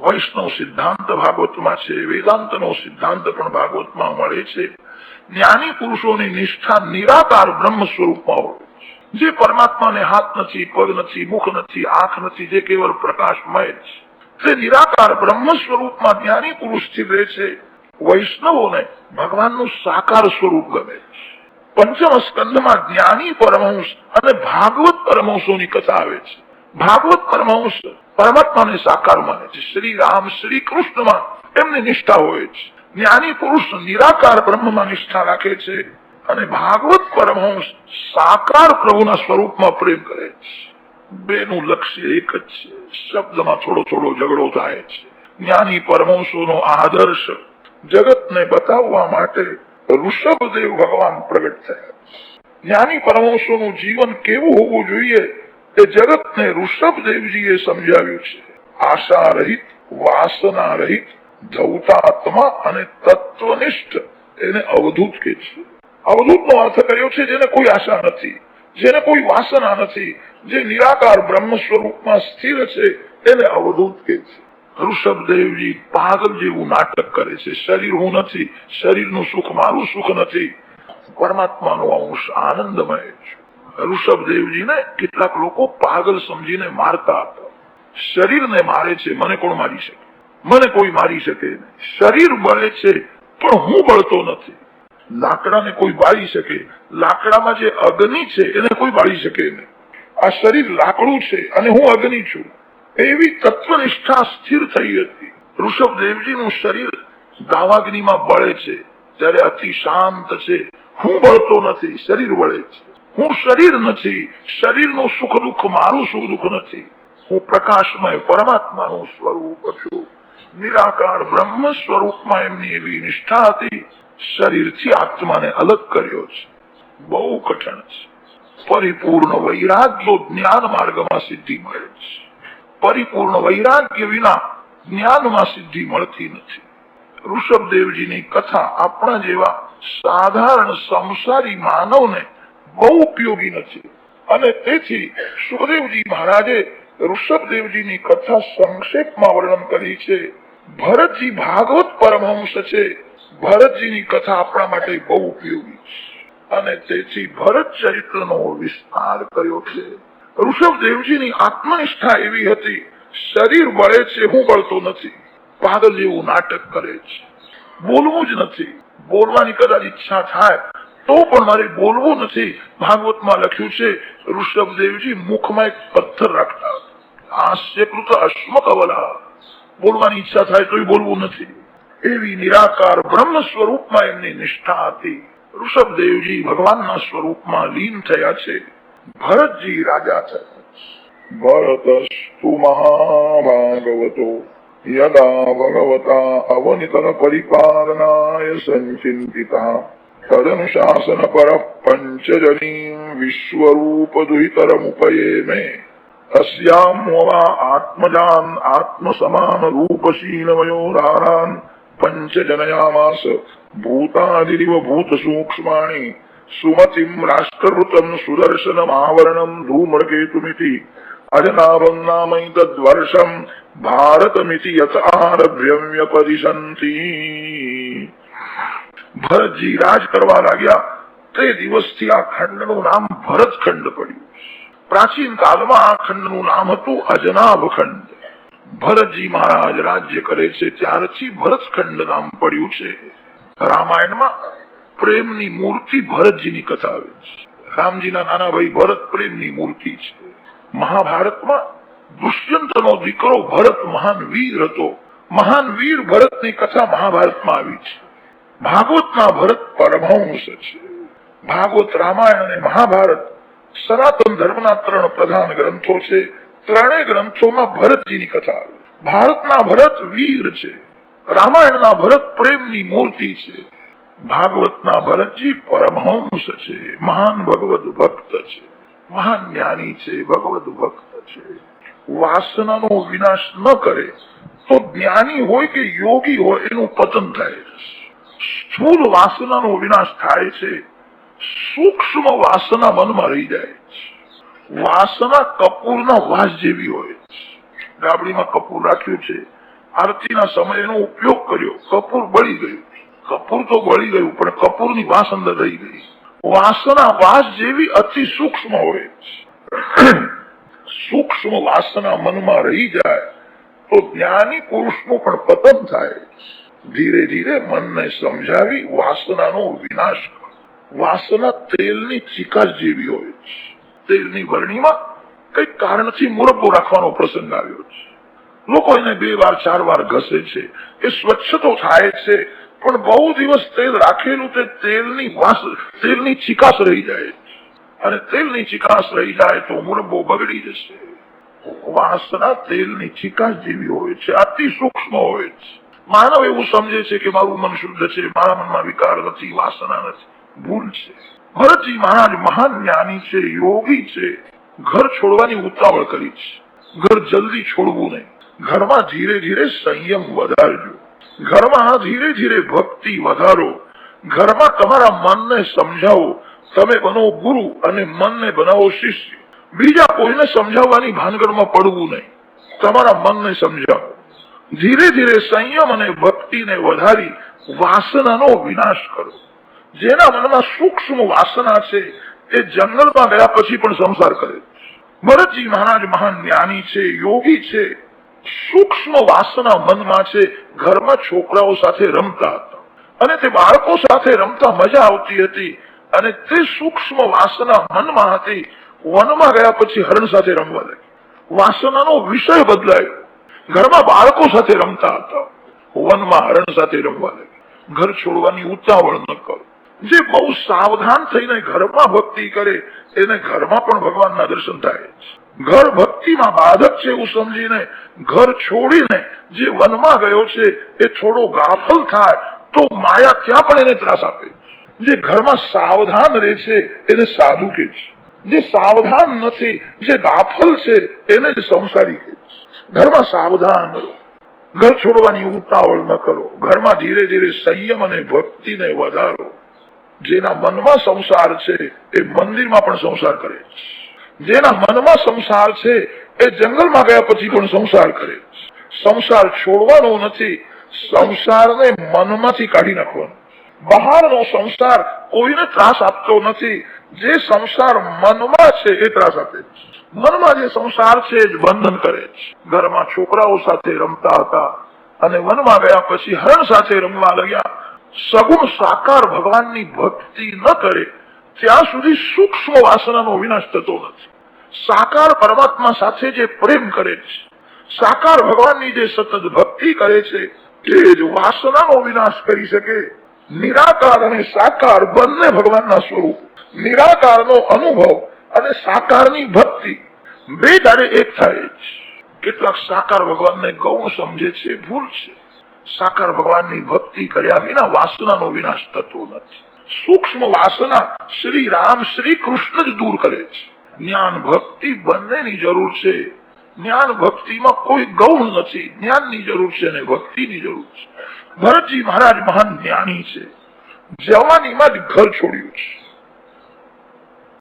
વૈષ્ણવ સિદ્ધાંત ભાગવતમાં છે, વેદાંતનો સિદ્ધાંત પણ ભાગવતમાં મળે છે. જ્ઞાની પુરુષોની નિષ્ઠા નિરાકાર બ્રહ્મ સ્વરૂપમાં હોય. જે પરમાત્માને હાથ નથી, પગ નથી, મુખ નથી, આંખ નથી, જે કેવળ પ્રકાશમય છે. તે નિરાકાર બ્રહ્મ સ્વરૂપમાં જ્ઞાની પુરુષ રહે છે. વૈષ્ણવોને ભગવાનનું સાકાર સ્વરૂપ ગમે છે. પંચમ સ્કંદમાં જ્ઞાની પરમહંસ અને ભાગવત પરમહંસોની કથા આવે છે. ભાગવત પરમહંસ પરમાત્માને સાકાર માને છે. શ્રી રામ, શ્રી કૃષ્ણમાં એમની નિષ્ઠા હોય છે. જ્ઞાની પુરુષ નિરાકાર બ્રહ્મમાં નિષ્ઠા રાખે છે અને ભાગવત પરમહંસ સાકાર પ્રભુના સ્વરૂપમાં પ્રેમ કરે છે. બેનું લક્ષ્ય એક જ છે. શબ્દમાં થોડો થોડો ઝઘડો થાય છે. જ્ઞાની પરમહંસોનો આદર્શ જગતને બતાવવા માટે ઋષભદેવ ભગવાન પ્રગટ થયા. જ્ઞાની પરમહંસોનું જીવન કેવું હોવું જોઈએ તે જગતને ઋષભદેવજીએ સમજાવ્યું છે. આશા રહિત વાસના રહિત ધૌતાત્મા અને તત્વનિષ્ઠ એને અવધૂત કે છે. અવધૂત નો અર્થ કર્યો છે જેને કોઈ આશા નથી, જેને કોઈ વાસના નથી, જે નિરાકાર બ્રહ્મ સ્વરૂપમાં સ્થિર છે એને અવધૂત કે છે. ઋષભદેવજી પાગલ જેવું નાટક કરે છે. શરીર હું નથી, શરીરનું સુખ મારું સુખ નથી. પરમાત્માનો અંશ આનંદમય છે. ઋષભદેવજીને કેટલાક લોકો પાગલ સમજીને મારતા હતા. શરીરને મારે છે, મને કોણ મારી શકે? મને કોઈ મારી શકે શરીર બળે છે, પણ હું બળતો નથી. લાકડાને કોઈ બાળી શકે? લાકડામાં જે અગ્નિ છે, એને કોઈ બાળી શકે નહીં. આ શરીર લાકડું છે અને હું અગ્નિ છું. એવી તત્વનિષ્ઠા સ્થિર થઈ હતી. ઋષભદેવજીનું શરીર દાવાગ્નિમાં બળે છે. ત્યારે અતિ શાંત છે. હું બળતો નથી, શરીર વળે છે. હું શરીર નથી, શરીરનું સુખ દુઃખ મારું સુખ દુઃખ નથી. હું પ્રકાશમય પરમાત્માનું સ્વરૂપ છું. નિરાકાર બ્રહ્મ સ્વરૂપમાં એમની એવી નિષ્ઠા હતી. શરીરથી આત્માને અલગ કર્યો છે. બહુ કઠણ છે. પરિપૂર્ણ વૈરાગ્યો જ્ઞાન માર્ગમાં સિદ્ધિ મળે છે. પરિપૂર્ણ વૈરાગ્ય વિના જ્ઞાનમાં સિદ્ધિ મળતી નથી. ઋષભદેવજીની કથા આપણા જેવા સાધારણ સંસારી માનવને બહુ ઉપયોગી નથી. અને તેથી સુખદેવજી મહારાજે ઋષભદેવજીની કથા સંક્ષેપમાં વર્ણન કરી છે. ભરતજી ભાગવત પરમહંસ છે. ભરતજીની કથા આપણા માટે બહુ ઉપયોગી છે. અને તેથી ભરત ચરિત્રનો વિસ્તાર કર્યો છે. ઋષભદેવજીની આત્મનિષ્ઠા એવી હતી, શરીર બળે છે, હું બળતો નથી. પાગલ જેવું નાટક કરે છે. બોલવું જ નથી. બોલવાની કદાચ ઈચ્છા થાય તો પણ મારે બોલવું નથી. ભાગવતમાં લખ્યું છે, ઋષભદેવજી મુખમાં એક પથ્થર રાખતા. હાસ્યકૃત અશ્મકવલા બોલવાની ઈચ્છા થાય તો બોલવું નથી. એવી નિરાકાર બ્રહ્મ સ્વરૂપમાં એમની નિષ્ઠા હતી. ઋષભદેવજી ભગવાનના સ્વરૂપમાં લીન થયા છે. ભરતજી રાજા થયા. ભરતસ્તુ મહાભાગવતો. યદા ભગવતા અવનિતર પરિપાલનાય સંચિંતિતા. तदनुशासनपरः पञ्चजनीम् विश्वरूपदुहितरमुपयेमे। तस्याम् वा आत्मजान् आत्मसमानरूपशीलमयोरारान् पञ्चजनयामास भूतादिरिव भूतसूक्ष्माणि सुमतिम् राष्ट्रवृतम् सुदर्शनमावरणम् धूमृगेतुमिति अजनाभम् नामैतद्वर्षम् भारतमिति यत आरभ्यम् व्यपदिशन्ति। ભરતજી રાજ કરવા લાગ્યા. તે દિવસથી આ ખંડનું નામ ભરતખંડ પડ્યું. પ્રાચીન કાળમાં આ ખંડનું નામ હતું અજનાભ ભરતજી મહારાજ રાજ્ય કરે છે ત્યારથી ભરતખંડ નામ પડ્યું છે. રામાયણમાં પ્રેમની મૂર્તિ ભરતજીની કથા આવે છે. રામજીના નાના ભાઈ ભરત પ્રેમની મૂર્તિ છે. મહાભારતમાં દુષ્યંતનો દીકરો ભરત મહાન વીર હતો. મહાન વીર ભરતની કથા મહાભારતમાં આવી છે. ભાગવતના ભરત પરમહંસ છે. ભાગવત રામાયણ અને મહાભારત સનાતન ધર્મના ત્રણ પ્રધાન ગ્રંથો છે. ત્રણેય ગ્રંથોમાં ભરતજીની કથા ભારતના ભરત વીર છે. રામાયણના ભરત પ્રેમની મૂર્તિ છે. ભાગવતના ભરતજી પરમહંસ છે. મહાન ભગવત ભક્ત છે. મહાન જ્ઞાની છે ભગવત ભક્ત છે. વાસનાનો વિનાશ ન કરે તો જ્ઞાની હોય કે યોગી હોય એનું પતન થાય છે સ્થૂળ વાસનાનો વિનાશ થાય છે. સૂક્ષ્મ વાસના મનમાં રહી જાય વાસના કપૂરના વાસ જેવી હોય ગાબડીમાં કપૂર રાખ્યું છે. આરતીના સમયનો ઉપયોગ કર્યો. કપૂર બળી ગયું. કપૂર તો બળી ગયું, પણ કપૂરની વાસ અંદર રહી ગઈ. વાસના વાસ જેવી અતિ સૂક્ષ્મ હોય. સૂક્ષ્મ વાસના મનમાં રહી જાય તો જ્ઞાની પુરુષનું પણ પતન થાય ધીરે ધીરે મનને સમજાવી વાસનાનો વિનાશ વાસના તેલની ચિકાસ જેવી હોય છે. તેલની વરણીમાં કઈ કારણથી મુરબ્બો રાખવાનો પ્રસંગ આવ્યો છે. લોકો એને બે વાર, ચાર વાર ઘસે છે. એ સ્વચ્છ તો થાય છે, પણ બહુ દિવસ તેલ રાખેલું તે તેલની વાસ, તેલની ચિકાસ રહી જાય અને તેલની ચિકાસ રહી જાય તો મુરબ્બો બગડી જશે. વાસના તેલની ચિકાસ જેવી હોય છે, અતિ સૂક્ષ્મ હોય છે. માનવ એવું સમજે છે કે મારું મન શુદ્ધ છે, મારા મનમાં વિકાર નથી, વાસના નથી, ભૂલ છે. ભરતજી મહારાજ મહાન જ્ઞાની છે, યોગી છે. ઘર છોડવાની ઉતાવળ કરી છે. ઘર જલ્દી છોડવું નહીં. ઘરમાં ધીરે ધીરે સંયમ વધારજો. ઘરમાં ધીરે ધીરે ભક્તિ વધારો. ઘરમાં તમારા મનને સમજાવો. તમે બનો ગુરુ અને મનને બનાવો શિષ્ય. બીજા કોઈને સમજાવવાની ભાનગઢમાં પડવું નહીં. તમારા મનને સમજાવો. ધીરે ધીરે સંયમ અને ભક્તિને વધારી વાસનાનો વિનાશ કરો. જેના મનમાં સૂક્ષ્મ વાસના છે એ જંગલમાં ગયા પછી પણ સંસાર કરે ભરતજી મહારાજ મહાન જ્ઞાની છે, યોગી છે. સૂક્ષ્મ વાસના મનમાં છે, ઘરમાં છોકરાઓ સાથે રમતા હતા. અને તે બાળકો સાથે રમતા મજા આવતી હતી અને તે સૂક્ષ્મ વાસના મનમાં હતી. વનમાં ગયા પછી હરણ સાથે રમવા લાગી. વાસનાનો વિષય બદલાયો. ઘરમાં બાળકો સાથે રમતા હતા. વનમાં હરણ સાથે રમવા લાગ્યા. ઘર છોડવાની ઉતાવળ ન કરો. જે બહુ સાવધાન થઈને ઘરમાં ભક્તિ કરે, એને ઘરમાં પણ ભગવાનના દર્શન થાય છે. ઘર ભક્તિમાં બાધક છે એવું સમજીને, ઘર છોડીને જે વનમાં ગયો છે, એ થોડો ગાફલ થાય, તો માયા ત્યાં પણ એને ત્રાસ આપે જે. ઘરમાં સાવધાન રહે છે, એને સાધુ કે છે. જે સાવધાન નથી, જે ગાફલ છે, એને જ સંસારી કે છે. ઘરમાં સાવધાન રહો. ઘર છોડવાની ઉતાવળ ન કરો. ઘરમાં ધીરે ધીરે સંયમ અને ભક્તિને વધારો. જેના મનમાં સંસાર છે, એ મંદિરમાં પણ સંસાર કરે જેના મનમાં સંસાર છે, એ જંગલમાં ગયા પછી પણ સંસાર કરે સંસાર છોડવાનો નથી, સંસારને મનમાંથી કાઢી નાખવાનો. બહારનો સંસાર કોઈને ત્રાસ આપતો નથી. જે સંસાર મનમાં છે, એ ત્રાસ આપે છે. મનમાં જે સંસાર છે જ બંધન કરે છે. ઘરમાં છોકરાઓ સાથે રમતા હતા અને વનમાં ગયા પછી હરણ સાથે રમવા લાગ્યા. સગુણ સાકાર ભગવાનની ભક્તિ ન કરે, ત્યાં સુધી સૂક્ષ્મ વાસનાનો વિનાશ થતો નથી. સાકાર પરમાત્મા સાથે જે પ્રેમ કરે છે, સાકાર ભગવાનની જે સતત ભક્તિ કરે છે તે જ વાસનાનો વિનાશ કરી શકે. નિરાકાર અને સાકાર બંને ભગવાનના સ્વરૂપ. નિરાકારનો અનુભવ અને સાકારની ભક્તિ. બે તારે એક થાય છે કેટલાક સાકાર ભગવાનને ગૌણ સમજે છે, ભૂલ છે. સાકાર ભગવાનની ભક્તિ કર્યા વિના વાસનાનો વિનાશ થતો નથી. સૂક્ષ્મ વાસના શ્રી રામ, શ્રી કૃષ્ણ જ દૂર કરે છે. જ્ઞાન ભક્તિ બંનેની જરૂર છે. જ્ઞાન ભક્તિમાં કોઈ ગૌણ નથી. જ્ઞાનની જરૂર છે અને ભક્તિની જરૂર છે. ભરતજી મહારાજ મહાન જ્ઞાની છે. જવાનીમાં જ ઘર છોડ્યું છે.